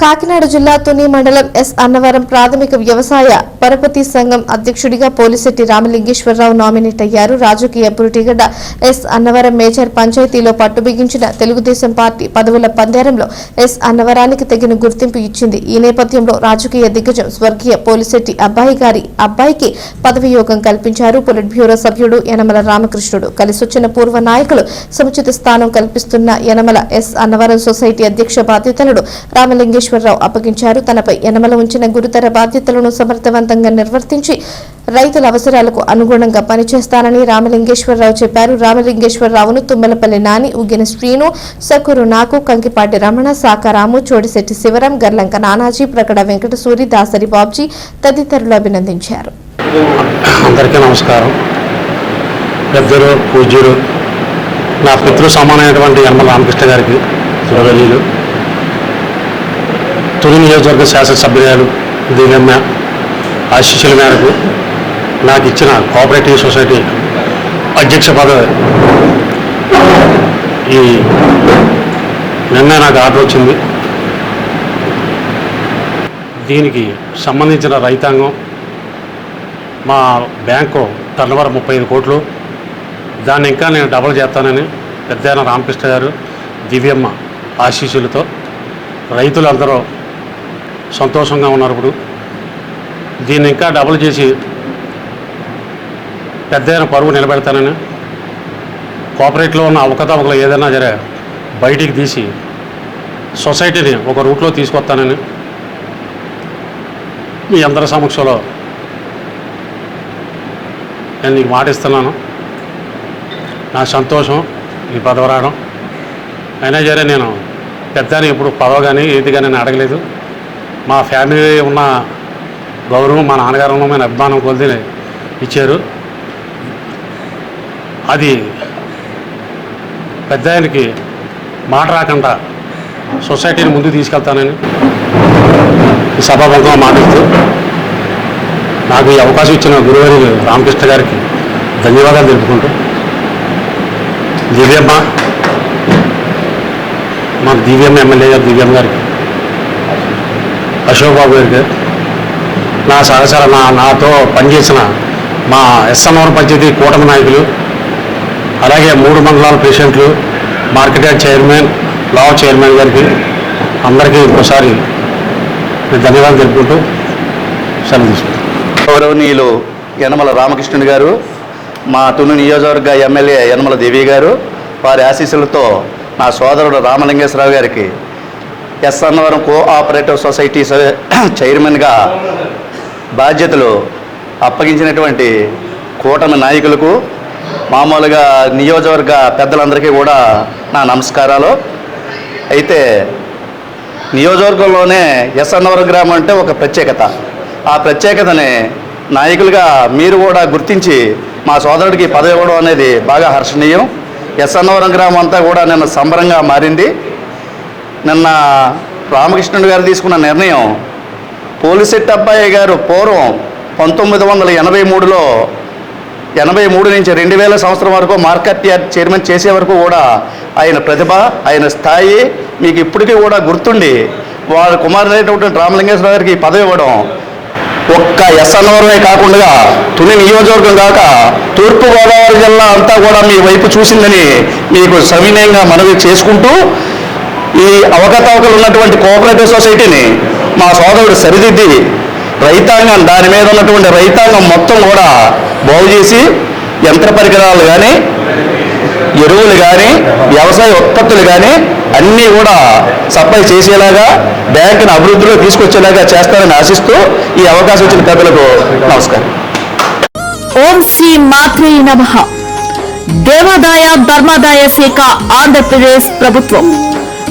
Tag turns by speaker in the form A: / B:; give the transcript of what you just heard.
A: కాకినాడ జిల్లా తుని మండలం ఎస్ అన్నవరం ప్రాథమిక వ్యవసాయ పరపతి సంఘం అధ్యక్షుడిగా పోలిశెట్టి రామలింగేశ్వరరావు నామినేట్ అయ్యారు. రాజకీయ పురుటిగడ్డ ఎస్ అన్నవరం మేజర్ పంచాయతీలో పట్టుబిగించిన తెలుగుదేశం పార్టీ పదవుల పందేరంలో ఎస్ అన్నవరానికి తగిన గుర్తింపు ఇచ్చింది. ఈ నేపథ్యంలో రాజకీయ దిగ్గజం స్వర్గీయ పోలిశెట్టి అబ్బాయి గారి అబ్బాయికి పదవియోగం కల్పించారు. పొలిట్ బ్యూరో సభ్యుడు యనమల రామకృష్ణుడు. కలిసొచ్చిన పూర్వ నాయకులు సముచిత స్థానం కల్పిస్తున్న యనమల ఎస్ అన్నవరం సొసైటీ అధ్యక్ష బాధ్యతలను రామలింగేశ్వరరావు అప్పగించారు. తనపై యనమల ఉంచిన గురుతర బాధ్యతలను సమర్థవంతంగా నిర్వర్తించి రైతుల అవసరాలకు అనుగుణంగా పనిచేస్తానని రామలింగేశ్వరరావు చెప్పారు. రామలింగేశ్వరరావును తుమ్మలపల్లి నాని ఉగ్గిన శ్రీను సకురు నాకు కంకిపాటి రమణ సాకారాము చోడిశెట్టి శివరాం గర్లంక నానాజీ ప్రకట వెంకటసూరి దాసరి బాబ్జీ తదితరులు అభినందించారు.
B: అందరికీ నమస్కారం. పెద్దలు పూజ్యులు నా పితృ సమానమైనటువంటి యనమల రామకృష్ణ గారికి సురవల్లీలు తొలి నియోజకవర్గ శాసనసభ్యురాలు దివ్యమ్మ ఆశీస్సుల మేరకు నాకు ఇచ్చిన కోఆపరేటివ్ సొసైటీ అధ్యక్ష పదవి. ఈ నిన్న నాకు ఆర్డర్ వచ్చింది. దీనికి సంబంధించిన రైతాంగం మా బ్యాంకు టర్నోవర్ ముప్పై ఐదు కోట్లు. దాన్ని ఇంకా నేను డబల్ చేస్తానని పెద్దయన రామకృష్ణ గారు దివ్యమ్మ ఆశీస్సులతో రైతులందరూ సంతోషంగా ఉన్నారు ఇప్పుడు. దీన్ని ఇంకా డబుల్ చేసి పెద్దైన పరువు నిలబెడతానని కోఆపరేట్లో ఉన్న అవకతవకలు ఏదైనా జరే బయటికి తీసి సొసైటీని ఒక రూట్లో తీసుకొస్తానని మీ అందరి సమక్షంలో నేను నీకు మాటిస్తున్నాను నా సంతోషం ఈ పదవి రావడం అయినా సరే నేను పెద్దని ఇప్పుడు పదవ కానీ ఏది కానీ నేను అడగలేదు. మా ఫ్యామిలీ ఉన్న గౌరవం మా నాన్నగారు ఉన్నమైన అభిమానం కొద్ది ఇచ్చారు. అది పెద్ద ఆయనకి మాట రాకుండా సొసైటీని ముందుకు తీసుకెళ్తానని ఈ సభాభంగా మాట్లాడుతూ నాకు ఈ అవకాశం ఇచ్చిన గురువారి రామకృష్ణ గారికి ధన్యవాదాలు తెలుపుకుంటూ దివ్యమ్మ మా దివ్యమ్మ ఎమ్మెల్యే గారు దివ్యమ్మ గారికి. అశోక్ బాబు గారికి. నా సహచర నా నాతో పనిచేసిన మా ఎస్ఎన్ఆర్ పంచాయతీ కూటమి నాయకులు అలాగే మూడు మండలాల ప్రెసిడెంట్లు మార్కెట్ చైర్మన్ లా చైర్మన్ గారికి అందరికీ ఇంకోసారి ధన్యవాదాలు తెలుపుకుంటూ సెలవు తీసుకుంటాను.
C: గౌరవనీయులు యనమల రామకృష్ణుని గారు మా తుని నియోజకవర్గ ఎమ్మెల్యే యనమల దేవి గారు వారి ఆశీస్సులతో నా సోదరుడు రామలింగేశ్వరరావు గారికి ఎస్ అన్నవరం కోఆపరేటివ్ సొసైటీ చైర్మన్గా బాధ్యతలు అప్పగించినటువంటి కూటమి నాయకులకు మామూలుగా నియోజకవర్గ పెద్దలందరికీ కూడా నా నమస్కారాలు. అయితే నియోజకవర్గంలోనే ఎస్ అన్నవరం గ్రామం అంటే ఒక ప్రత్యేకత. ఆ ప్రత్యేకతని నాయకులుగా మీరు కూడా గుర్తించి మా సోదరుడికి పదవి ఇవ్వడం అనేది బాగా హర్షణీయం. ఎస్ అన్నవరం గ్రామం అంతా కూడా నిన్న సంబరంగా మారింది. నిన్న రామకృష్ణుడు గారు తీసుకున్న నిర్ణయం పోలిసెట్ అబ్బాయి గారు పూర్వం పంతొమ్మిది వందల ఎనభై మూడులో ఎనభై మూడు నుంచి రెండు వేల సంవత్సరం వరకు మార్కెట్ యార్డ్ చైర్మన్ చేసే వరకు కూడా ఆయన ప్రతిభ ఆయన స్థాయి మీకు ఇప్పటికీ కూడా గుర్తుండి వాళ్ళ కుమారుడైనటువంటి రామలింగేశ్వర గారికి ఈ పదవి ఇవ్వడం ఒక్క ఎస్ఎన్వరమే కాకుండా తుని నియోజకవర్గం కాక తూర్పుగోదావరి జిల్లా అంతా కూడా మీ వైపు చూసిందని మీకు సవినయంగా మనవి చేసుకుంటూ ఈ అవకతవకలు ఉన్నటువంటి కోఆపరేటివ్ సొసైటీని మా సోదరుడు సరిదిద్ది రైతాంగం దాని మీద ఉన్నటువంటి రైతాంగం మొత్తం కూడా బాగు చేసి యంత్ర పరికరాలు కానీ ఎరువులు కానీ వ్యవసాయ ఉత్పత్తులు కానీ అన్నీ కూడా సప్లై చేసేలాగా బ్యాంకును అభివృద్ధిలో తీసుకొచ్చేలాగా చేస్తారని ఆశిస్తూ ఈ అవకాశం ఇచ్చిన పెద్దలకు నమస్కారం.
D: ఓం శ్రీ మాత్రే నమ. దేవాదాయ ధర్మాదాయ శాఖ ఆంధ్రప్రదేశ్ ప్రభుత్వం.